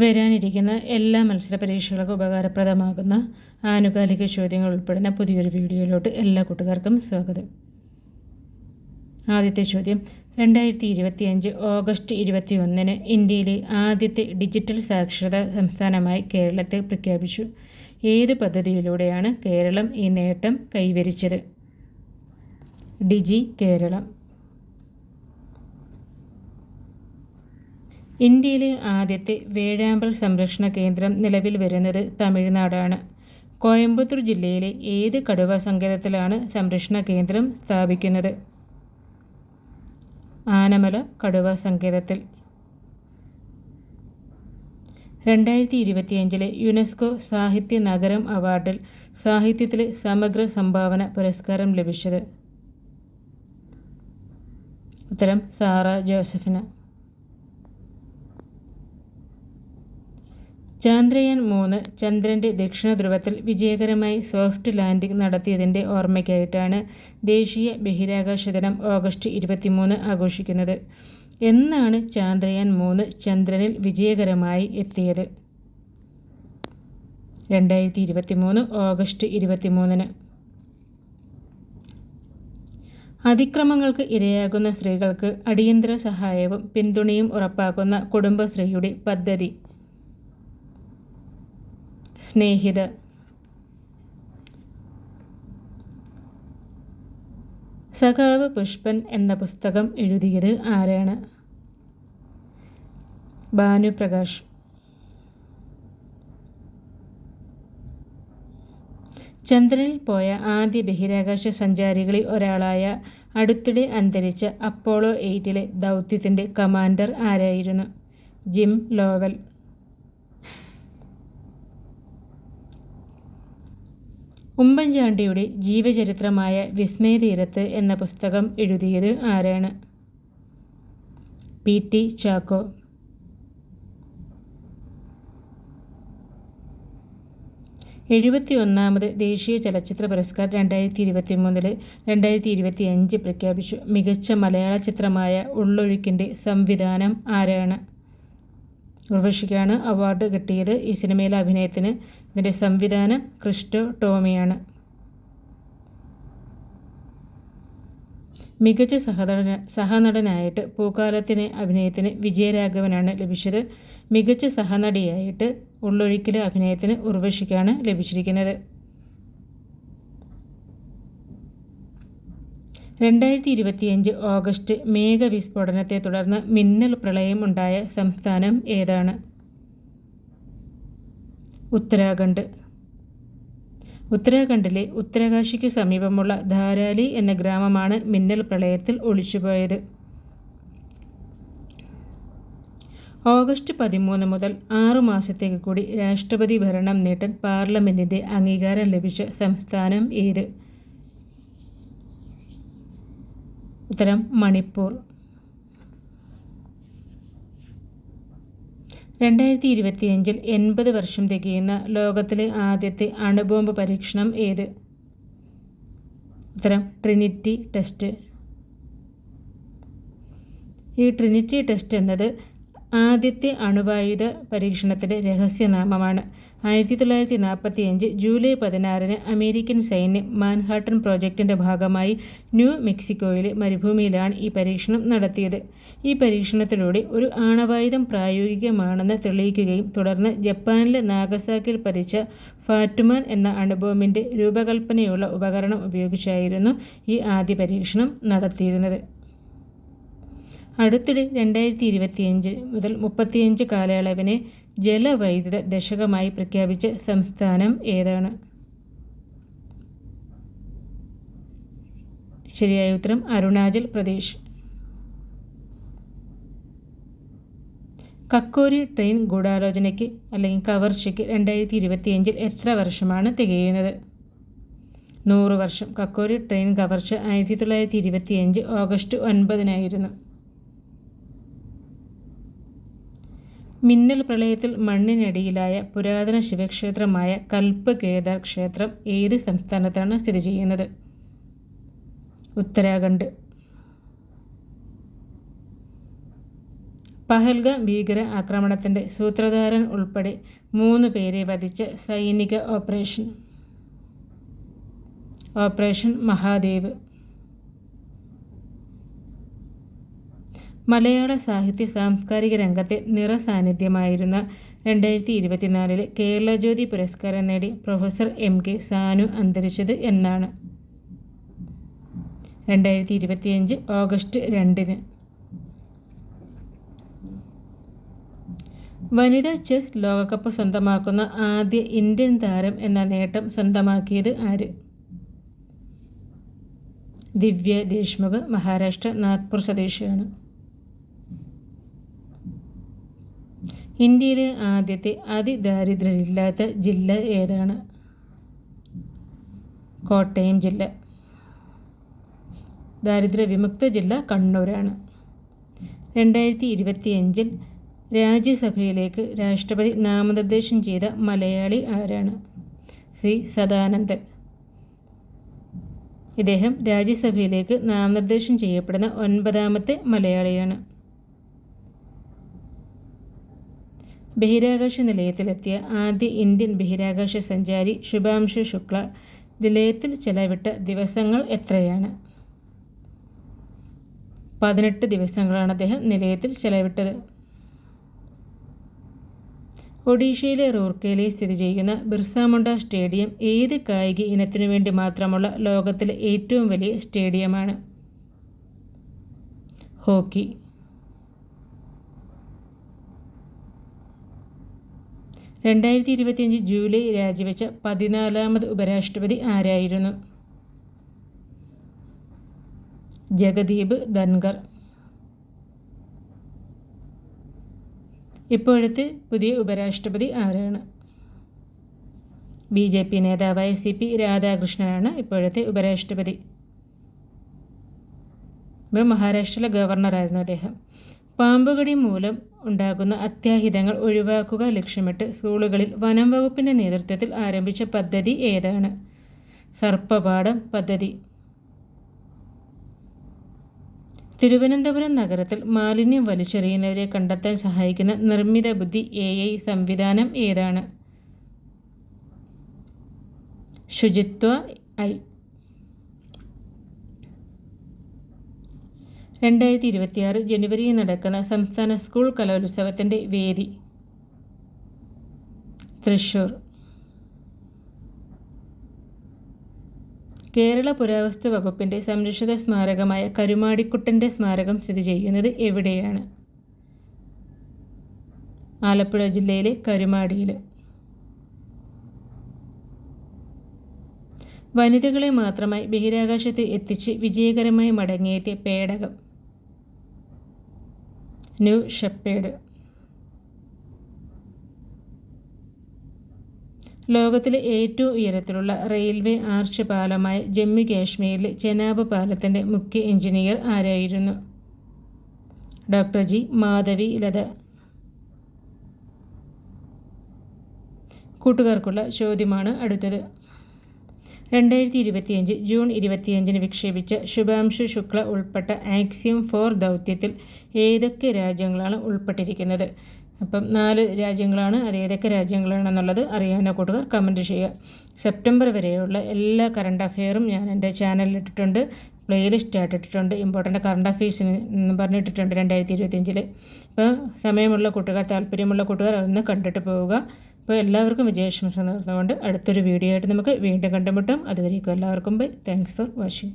വരാനിരിക്കുന്ന എല്ലാ മത്സര പരീക്ഷകൾക്കും ഉപകാരപ്രദമാകുന്ന ആനുകാലിക ചോദ്യങ്ങൾ ഉൾപ്പെടുന്ന പുതിയൊരു വീഡിയോയിലോട്ട് എല്ലാ കൂട്ടുകാർക്കും സ്വാഗതം. ആദ്യത്തെ ചോദ്യം രണ്ടായിരത്തി ഇരുപത്തി അഞ്ച് ഓഗസ്റ്റ് ഇരുപത്തി ഒന്നിന് ഇന്ത്യയിലെ ആദ്യത്തെ ഡിജിറ്റൽ സാക്ഷരതാ സംസ്ഥാനമായി കേരളത്തെ പ്രഖ്യാപിച്ചു. ഏത് പദ്ധതിയിലൂടെയാണ് കേരളം ഈ നേട്ടം കൈവരിച്ചത്? ഡിജി കേരളം. ഇന്ത്യയിലെ ആദ്യത്തെ വേഴാമ്പൽ സംരക്ഷണ കേന്ദ്രം നിലവിൽ വരുന്നത് തമിഴ്നാടാണ്. കോയമ്പത്തൂർ ജില്ലയിലെ ഏത് കടുവ സങ്കേതത്തിലാണ് സംരക്ഷണ കേന്ദ്രം സ്ഥാപിക്കുന്നത്? ആനമല കടുവ സങ്കേതത്തിൽ. രണ്ടായിരത്തി ഇരുപത്തിയഞ്ചിലെ യുനെസ്കോ സാഹിത്യ നഗരം അവാർഡിൽ സാഹിത്യത്തിലെ സമഗ്ര സംഭാവന പുരസ്കാരം ലഭിച്ചത്. ഉത്തരം സാറ ജോസഫിന്. ചാന്ദ്രയാൻ മൂന്ന് ചന്ദ്രന്റെ ദക്ഷിണ ധ്രുവത്തിൽ വിജയകരമായി സോഫ്റ്റ് ലാൻഡിംഗ് നടത്തിയതിന്റെ ഓർമ്മയ്ക്കായിട്ടാണ് ദേശീയ ബഹിരാകാശ ദിനം ഓഗസ്റ്റ് ഇരുപത്തിമൂന്ന് ആഘോഷിക്കുന്നത്. എന്നാണ് ചാന്ദ്രയാൻ മൂന്ന് ചന്ദ്രനിൽ വിജയകരമായി എത്തിയത്. രണ്ടായിരത്തി ഇരുപത്തി മൂന്ന് ഓഗസ്റ്റ് ഇരുപത്തിമൂന്നിന്. അതിക്രമങ്ങൾക്ക് ഇരയാകുന്ന സ്ത്രീകൾക്ക് അടിയന്തര സഹായവും പിന്തുണയും ഉറപ്പാക്കുന്ന കുടുംബശ്രീയുടെ പദ്ധതി. സ്നേഹിത സഖാവ് പുഷ്പൻ എന്ന പുസ്തകം എഴുതിയത് ആരാണ്? ഭാനുപ്രകാശ് ചന്ദ്രനിൽ പോയ ആദ്യ ബഹിരാകാശ സഞ്ചാരികളിൽ ഒരാളായ അടുത്തിടെ അന്തരിച്ച അപ്പോളോ എയ്റ്റിലെ ദൗത്യത്തിന്റെ കമാൻഡർ ആരായിരുന്നു? Jim Lovell. ഉമ്മൻചാണ്ടിയുടെ ജീവചരിത്രമായ വിസ്മയതീരത്ത് എന്ന പുസ്തകം എഴുതിയത് ആരാണ്? പി. ടി. ചാക്കോ. എഴുപത്തി ഒന്നാമത് ദേശീയ ചലച്ചിത്ര പുരസ്കാർ രണ്ടായിരത്തി ഇരുപത്തി മൂന്നിൽ രണ്ടായിരത്തി ഇരുപത്തി അഞ്ച് പ്രഖ്യാപിച്ചു. മികച്ച മലയാള ചിത്രമായ ഉള്ളൊഴുക്കിന്റെ സംവിധാനം ആരാണ്? ഉർവശിക്കാണ് അവാർഡ് കിട്ടിയത്. ഈ സിനിമയിലെ അഭിനയത്തിന് ഇതിന്റെ സംവിധാനം ക്രിസ്റ്റോ ടോമിയാണ്. മികച്ച സഹനടന സഹനടനായിട്ട് പൂക്കാലത്തിന് അഭിനയത്തിന് വിജയരാഘവനാണ് ലഭിച്ചത്. മികച്ച സഹനടിയായിട്ട് ഉള്ളൊഴിക്കൽ അഭിനയത്തിന് ഉർവശിക്കാണ് ലഭിച്ചിരിക്കുന്നത്. രണ്ടായിരത്തി ഇരുപത്തിയഞ്ച് ഓഗസ്റ്റ് മേഘവിസ്ഫോടനത്തെ തുടർന്ന് മിന്നൽ പ്രളയമുണ്ടായ സംസ്ഥാനം ഏതാണ്? ഉത്തരാഖണ്ഡ്. ഉത്തരാഖണ്ഡിലെ ഉത്തരകാശിക്ക് സമീപമുള്ള ധാരാലി എന്ന ഗ്രാമമാണ് മിന്നൽ പ്രളയത്തിൽ ഒളിച്ചുപോയത്. ഓഗസ്റ്റ് പതിമൂന്ന് മുതൽ ആറു മാസത്തേക്ക് കൂടി രാഷ്ട്രപതി ഭരണം നീട്ടാൻ പാർലമെന്റിന്റെ അംഗീകാരം ലഭിച്ച സംസ്ഥാനം ഏത്? ഉത്തരം മണിപ്പൂർ. രണ്ടായിരത്തി ഇരുപത്തിയഞ്ചിൽ എൺപത് വർഷം തികയുന്ന ലോകത്തിലെ ആദ്യത്തെ അണുബോംബ് പരീക്ഷണം ഏത്? ഉത്തരം ട്രിനിറ്റി ടെസ്റ്റ്. ഈ ട്രിനിറ്റി ടെസ്റ്റ് എന്നത് ആദ്യത്തെ അണുവായുധ പരീക്ഷണത്തിന്റെ രഹസ്യനാമമാണ്. ആയിരത്തി തൊള്ളായിരത്തി നാൽപ്പത്തി അഞ്ച് ജൂലൈ പതിനാറിന് അമേരിക്കൻ സൈന്യം മാൻഹാട്ടൻ പ്രോജക്റ്റിന്റെ ഭാഗമായി ന്യൂ മെക്സിക്കോയിലെ മരുഭൂമിയിലാണ് ഈ പരീക്ഷണം നടത്തിയത്. ഈ പരീക്ഷണത്തിലൂടെ ഒരു ആണവായുധം പ്രായോഗികമാണെന്ന് തെളിയിക്കുകയും തുടർന്ന് ജപ്പാനിലെ നാഗസാക്കിൽ പതിച്ച ഫാറ്റുമാൻ എന്ന അണുബോമിന്റെ രൂപകൽപ്പനയുള്ള ഉപകരണം ഉപയോഗിച്ചായിരുന്നു ഈ ആദ്യ പരീക്ഷണം നടത്തിയിരുന്നത്. അടുത്തിടെ രണ്ടായിരത്തി ഇരുപത്തിയഞ്ച് മുതൽ മുപ്പത്തിയഞ്ച് കാലയളവിനെ ജലവൈദ്യുത ദശകമായി പ്രഖ്യാപിച്ച സംസ്ഥാനം ഏതാണ്? ശരിയായ ഉത്തരം അരുണാചൽ പ്രദേശ്. കക്കോരി ട്രെയിൻ ഗൂഢാലോചനയ്ക്ക് അല്ലെങ്കിൽ കവർച്ചയ്ക്ക് രണ്ടായിരത്തി ഇരുപത്തിയഞ്ചിൽ എത്ര വർഷമാണ് തികയുന്നത്? നൂറ് വർഷം. കക്കോരി ട്രെയിൻ കവർച്ച ആയിരത്തി തൊള്ളായിരത്തി ഇരുപത്തിയഞ്ച് ഓഗസ്റ്റ് ഒൻപതിനായിരുന്നു. മിന്നൽ പ്രളയത്തിൽ മണ്ണിനടിയിലായ പുരാതന ശിവക്ഷേത്രമായ കൽപ്പ് കേദാർ ക്ഷേത്രം ഏത് സംസ്ഥാനത്താണ് സ്ഥിതി ചെയ്യുന്നത്? ഉത്തരാഖണ്ഡ്. പഹൽഗാം ഭീകര ആക്രമണത്തിന്റെ സൂത്രധാരൻ ഉൾപ്പെടെ മൂന്ന് പേരെ വധിച്ച സൈനിക ഓപ്പറേഷൻ. ഓപ്പറേഷൻ മഹാദേവ്. മലയാള സാഹിത്യ സാംസ്കാരിക രംഗത്തെ നിറസാന്നിധ്യമായിരുന്ന രണ്ടായിരത്തി ഇരുപത്തിനാലിലെ കേരളജ്യോതി പുരസ്കാരം നേടി പ്രൊഫസർ എം കെ സാനു അന്തരിച്ചത് എന്നാണ്. രണ്ടായിരത്തി ഇരുപത്തിയഞ്ച് ഓഗസ്റ്റ് രണ്ടിന്. വനിതാ ചെസ് ലോകകപ്പ് സ്വന്തമാക്കുന്ന ആദ്യ ഇന്ത്യൻ താരം എന്ന നേട്ടം സ്വന്തമാക്കിയത് ആര്? ദിവ്യ ദേശ്മുഖ് മഹാരാഷ്ട്ര നാഗ്പൂർ സ്വദേശിയാണ്. ഇന്ത്യയിലെ ആദ്യത്തെ അതിദാരിദ്ര്യമില്ലാത്ത ജില്ല ഏതാണ്? കോട്ടയം ജില്ല. ദാരിദ്ര്യ വിമുക്ത ജില്ല കണ്ണൂരാണ്. രണ്ടായിരത്തി ഇരുപത്തിയഞ്ചിൽ രാജ്യസഭയിലേക്ക് രാഷ്ട്രപതി നാമനിർദ്ദേശം ചെയ്ത മലയാളി ആരാണ്? ശ്രീ സദാനന്ദൻ. ഇദ്ദേഹം രാജ്യസഭയിലേക്ക് നാമനിർദ്ദേശം ചെയ്യപ്പെടുന്ന ഒൻപതാമത്തെ മലയാളിയാണ്. ബഹിരാകാശ നിലയത്തിലെത്തിയ ആദ്യ ഇന്ത്യൻ ബഹിരാകാശ സഞ്ചാരി ശുഭാംശു ശുക്ല നിലയത്തിൽ ചെലവിട്ട ദിവസങ്ങൾ എത്രയാണ്? പതിനെട്ട് ദിവസങ്ങളാണ് അദ്ദേഹം നിലയത്തിൽ ചെലവിട്ടത്. ഒഡീഷയിലെ റൂർക്കയിലെ സ്ഥിതി ചെയ്യുന്ന ബിർസാമുണ്ട സ്റ്റേഡിയം ഏത് കായിക ഇനത്തിനു വേണ്ടി മാത്രമുള്ള ലോകത്തിലെ ഏറ്റവും വലിയ സ്റ്റേഡിയമാണ്? ഹോക്കി. രണ്ടായിരത്തി ഇരുപത്തിയഞ്ച് ജൂലൈ രാജിവെച്ച പതിനാലാമത് ഉപരാഷ്ട്രപതി ആരായിരുന്നു? ജഗദീപ് ധൻഗർ ഇപ്പോഴത്തെ പുതിയ ഉപരാഷ്ട്രപതി ആരാണ്? ബി ജെ പി നേതാവായ സി പി രാധാകൃഷ്ണനാണ് ഇപ്പോഴത്തെ ഉപരാഷ്ട്രപതി. മഹാരാഷ്ട്രയിലെ ഗവർണറായിരുന്നു അദ്ദേഹം. പാമ്പുകടി മൂലം ഉണ്ടാകുന്ന അത്യാഹിതങ്ങൾ ഒഴിവാക്കുക ലക്ഷ്യമിട്ട് സ്കൂളുകളിൽ വനം വകുപ്പിന്റെ നേതൃത്വത്തിൽ ആരംഭിച്ച പദ്ധതി ഏതാണ്? സർപ്പപാഠം പദ്ധതി. തിരുവനന്തപുരം നഗരത്തിൽ മാലിന്യം വലിച്ചെറിയുന്നവരെ കണ്ടെത്താൻ സഹായിക്കുന്ന നിർമ്മിത ബുദ്ധി എ ഐ സംവിധാനം ഏതാണ്? ശുചിത്വ ഐ രണ്ടായിരത്തി ഇരുപത്തിയാറ് ജനുവരിയിൽ നടക്കുന്ന സംസ്ഥാന സ്കൂൾ കലോത്സവത്തിന്റെ വേദി. തൃശൂർ. കേരള പുരാവസ്തു വകുപ്പിന്റെ സംരക്ഷിത സ്മാരകമായ കരുമാടിക്കുട്ടന്റെ സ്മാരകം സ്ഥിതി ചെയ്യുന്നത് എവിടെയാണ്? ആലപ്പുഴ ജില്ലയിലെ കരുമാടിയിൽ വനിതകളെ മാത്രമായി ബഹിരാകാശത്ത് എത്തിച്ച് വിജയകരമായി മടങ്ങിയെത്തിയ പേടകം. New Shepard. ലോകത്തിലെ ഏറ്റവും ഉയരത്തിലുള്ള റെയിൽവേ ആർച്ച് പാലമായ ജമ്മു കാശ്മീരിലെ ചെനാബ് പാലത്തിന്റെ മുഖ്യ എഞ്ചിനീയർ ആരായിരുന്നു? Doctor G. മാധവി ലത. കൂട്ടുകാർക്കുള്ള ചോദ്യമാണ് അടുത്തത്. രണ്ടായിരത്തി ഇരുപത്തിയഞ്ച് ജൂൺ ഇരുപത്തിയഞ്ചിന് വിക്ഷേപിച്ച ശുഭാംശു ശുക്ല ഉൾപ്പെട്ട ആക്സിയം ഫോർ ദൗത്യത്തിൽ ഏതൊക്കെ രാജ്യങ്ങളാണ് ഉൾപ്പെട്ടിരിക്കുന്നത്? അപ്പം നാല് രാജ്യങ്ങളാണ് അത് ഏതൊക്കെ രാജ്യങ്ങളാണെന്നുള്ളത് അറിയാവുന്ന കൂട്ടുകാർ കമന്റ് ചെയ്യുക. സെപ്റ്റംബർ വരെയുള്ള എല്ലാ കറണ്ട് അഫെയറും ഞാൻ എന്റെ ചാനലിൽ ഇട്ടിട്ടുണ്ട് പ്ലേലിസ്റ്റ് ആയിട്ട് ഇട്ടിട്ടുണ്ട് ഇമ്പോർട്ടന്റ് കറണ്ട് അഫെയർസിന് പറഞ്ഞിട്ടിട്ടുണ്ട് രണ്ടായിരത്തി ഇരുപത്തിയഞ്ചിൽ ഇപ്പോൾ സമയമുള്ള കൂട്ടുകാർ താല്പര്യമുള്ള കൂട്ടുകാർ അതൊന്ന് കണ്ടിട്ട് പോവുക. അപ്പോൾ എല്ലാവർക്കും വിജയാശംസ നേർന്നുകൊണ്ട് അടുത്തൊരു വീഡിയോ ആയിട്ട് നമുക്ക് വീണ്ടും കണ്ടുമുട്ടും. അതുവരേക്കും എല്ലാവർക്കും ബൈ. Thanks for watching